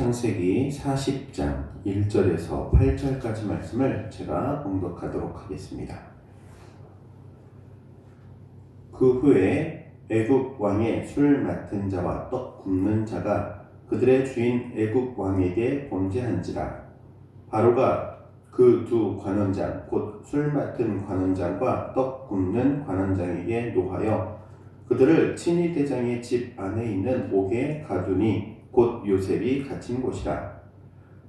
창세기 40장 1절에서 8절까지 말씀을 제가 봉독하도록 하겠습니다. 그 후에 애굽 왕의 술 맡은 자와 떡 굽는 자가 그들의 주인 애굽 왕에게 범죄한지라 바로가 그 두 관원장 곧 술 맡은 관원장과 떡 굽는 관원장에게 노하여 그들을 친위 대장의 집 안에 있는 옥에 가두니 곧 요셉이 갇힌 곳이라.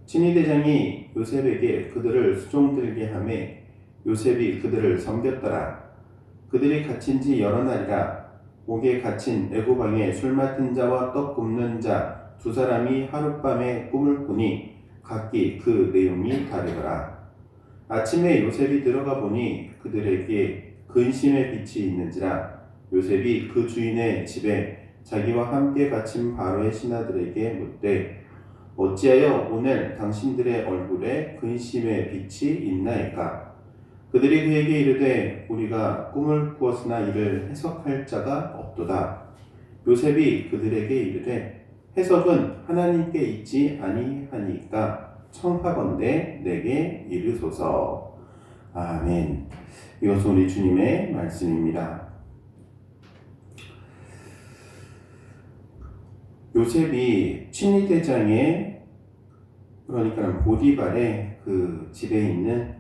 친위 대장이 요셉에게 그들을 수종 들게 하매 요셉이 그들을 섬겼더라. 그들이 갇힌 지 여러 날이라. 옥에 갇힌 왕의 술 맡은 자와 떡 굽는 자 두 사람이 하룻밤에 꿈을 꾸니 각기 그 내용이 다르더라. 아침에 요셉이 들어가 보니 그들에게 근심의 빛이 있는지라 요셉이 그 주인의 집에 자기와 함께 갇힌 바로의 신하들에게 묻되 어찌하여 오늘 당신들의 얼굴에 근심의 빛이 있나이까? 그들이 그에게 이르되 우리가 꿈을 꾸었으나 이를 해석할 자가 없도다. 요셉이 그들에게 이르되 해석은 하나님께 있지 아니하니까 청하건대 내게 이르소서. 아멘. 이것은 우리 주님의 말씀입니다. 요셉이 친위대장의 그러니까 보디발의 그 집에 있는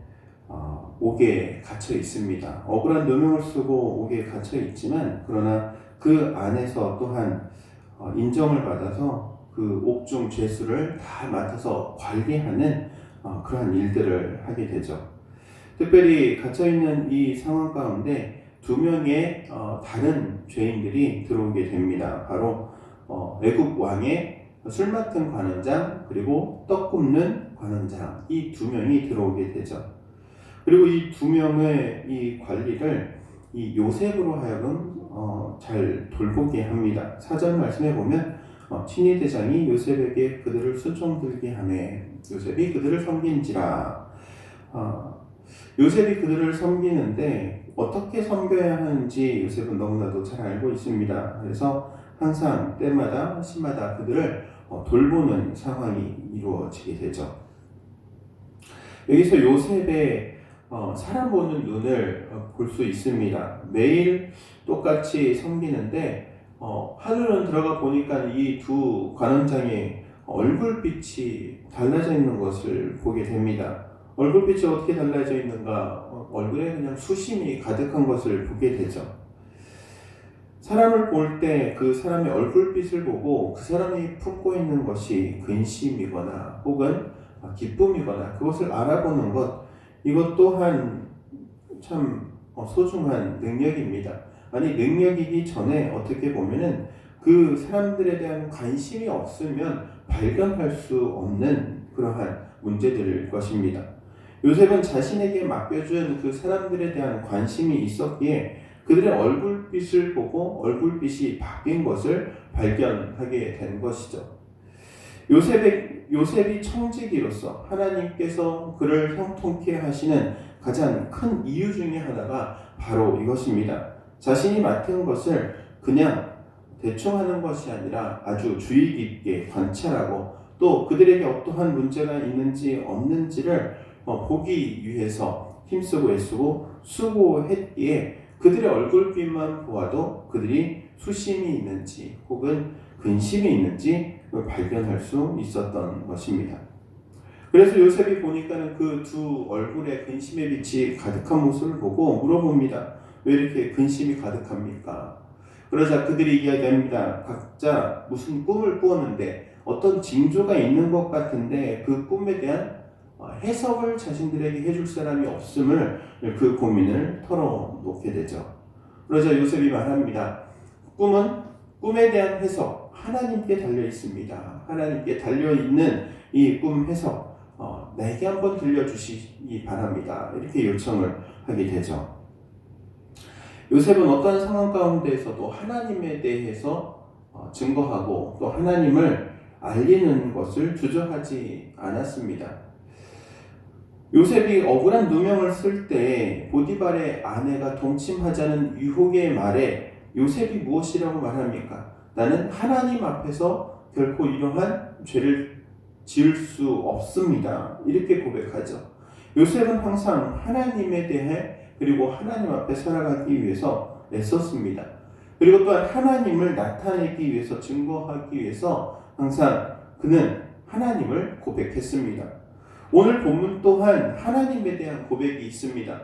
어, 옥에 갇혀 있습니다. 억울한 누명을 쓰고 옥에 갇혀 있지만 그러나 그 안에서 또한 어, 인정을 받아서 그 옥중 죄수를 다 맡아서 관리하는 어, 그러한 일들을 하게 되죠. 특별히 갇혀 있는 이 상황 가운데 두 명의 어, 다른 죄인들이 들어오게 됩니다. 바로 어, 애굽 왕의 술 맡은 관원장 그리고 떡 굽는 관원장 이 두 명이 들어오게 되죠. 그리고 이 두 명의 이 관리를 이 요셉으로 하여금 어, 잘 돌보게 합니다. 사전 말씀에 보면 어, 친위 대장이 요셉에게 그들을 수종 들게 하매 요셉이 그들을 섬긴지라. 어, 요셉이 그들을 섬기는데 어떻게 섬겨야 하는지 요셉은 너무나도 잘 알고 있습니다. 그래서 항상 때마다 시마다 그들을 어, 돌보는 상황이 이루어지게 되죠. 여기서 요셉의 어, 사람 보는 눈을 어, 볼수 있습니다. 매일 똑같이 섬기는데 어, 하루는 들어가 보니까 이 두 관원장의 얼굴빛이 달라져 있는 것을 보게 됩니다. 얼굴빛이 어떻게 달라져 있는가? 어, 얼굴에 그냥 수심이 가득한 것을 보게 되죠. 사람을 볼 때 그 사람의 얼굴빛을 보고 그 사람이 품고 있는 것이 근심이거나 혹은 기쁨이거나 그것을 알아보는 것 이것 또한 참 소중한 능력입니다. 아니 능력이기 전에 어떻게 보면은 그 사람들에 대한 관심이 없으면 발견할 수 없는 그러한 문제들일 것입니다. 요셉은 자신에게 맡겨준 그 사람들에 대한 관심이 있었기에 그들의 얼굴빛을 보고 얼굴빛이 바뀐 것을 발견하게 된 것이죠. 요셉의, 요셉이 청지기로서 하나님께서 그를 형통케 하시는 가장 큰 이유 중에 하나가 바로 이것입니다. 자신이 맡은 것을 그냥 대충 하는 것이 아니라 아주 주의 깊게 관찰하고 또 그들에게 어떠한 문제가 있는지 없는지를 어, 보기 위해서 힘쓰고 애쓰고 수고했기에 그들의 얼굴빛만 보아도 그들이 수심이 있는지 혹은 근심이 있는지 발견할 수 있었던 것입니다. 그래서 요셉이 보니까는 그 두 얼굴에 근심의 빛이 가득한 모습을 보고 물어봅니다. 왜 이렇게 근심이 가득합니까? 그러자 그들이 이야기합니다. 각자 무슨 꿈을 꾸었는데 어떤 징조가 있는 것 같은데 그 꿈에 대한 해석을 자신들에게 해줄 사람이 없음을 그 고민을 털어놓게 되죠. 그러자 요셉이 말합니다. 꿈은 꿈에 대한 해석 하나님께 달려 있습니다. 하나님께 달려 있는 이 꿈 해석 어, 내게 한번 들려주시기 바랍니다. 이렇게 요청을 하게 되죠. 요셉은 어떤 상황 가운데에서도 하나님에 대해서 어, 증거하고 또 하나님을 알리는 것을 주저하지 않았습니다. 요셉이 억울한 누명을 쓸 때 보디발의 아내가 동침하자는 유혹의 말에 요셉이 무엇이라고 말합니까? 나는 하나님 앞에서 결코 이러한 죄를 지을 수 없습니다. 이렇게 고백하죠. 요셉은 항상 하나님에 대해 그리고 하나님 앞에 살아가기 위해서 애썼습니다. 그리고 또한 하나님을 나타내기 위해서 증거하기 위해서 항상 그는 하나님을 고백했습니다. 오늘 본문 또한 하나님에 대한 고백이 있습니다.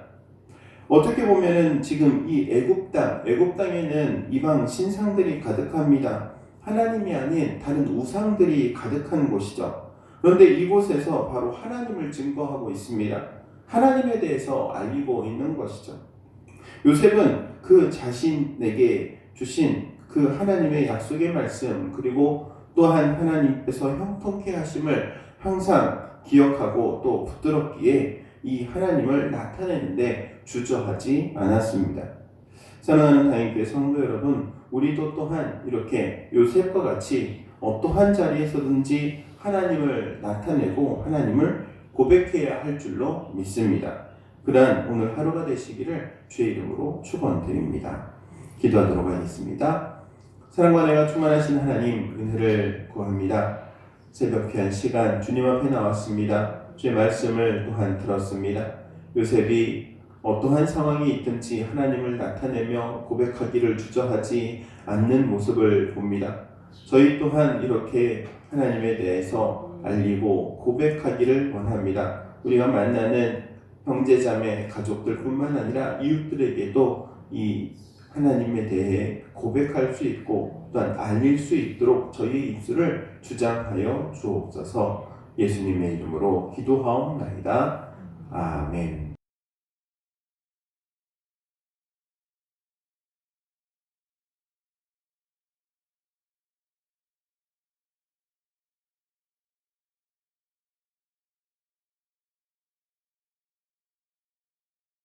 어떻게 보면은 지금 이 애굽 땅, 애굽 땅에는 이방 신상들이 가득합니다. 하나님이 아닌 다른 우상들이 가득한 곳이죠. 그런데 이곳에서 바로 하나님을 증거하고 있습니다. 하나님에 대해서 알리고 있는 것이죠. 요셉은 그 자신에게 주신 그 하나님의 약속의 말씀 그리고 또한 하나님께서 형통케 하심을 항상 기억하고 또 붙들었기에 이 하나님을 나타내는데 주저하지 않았습니다. 사랑하는 다행교회 성도 여러분, 우리도 또한 이렇게 요셉과 같이 어떠한 자리에서든지 하나님을 나타내고 하나님을 고백해야 할 줄로 믿습니다. 그러한 오늘 하루가 되시기를 주의 이름으로 축원드립니다. 기도하도록 하겠습니다. 사랑과 내가 충만하신 하나님 은혜를 구합니다. 새벽 귀한 시간 주님 앞에 나왔습니다. 주의 말씀을 또한 들었습니다. 요셉이 어떠한 상황이 있든지 하나님을 나타내며 고백하기를 주저하지 않는 모습을 봅니다. 저희 또한 이렇게 하나님에 대해서 알리고 고백하기를 원합니다. 우리가 만나는 형제자매 가족들뿐만 아니라 이웃들에게도 이 하나님에 대해 고백할 수 있고 또한 알릴 수 있도록 저희의 입술을 주장하여 주옵소서 예수님의 이름으로 기도하옵나이다. 아멘.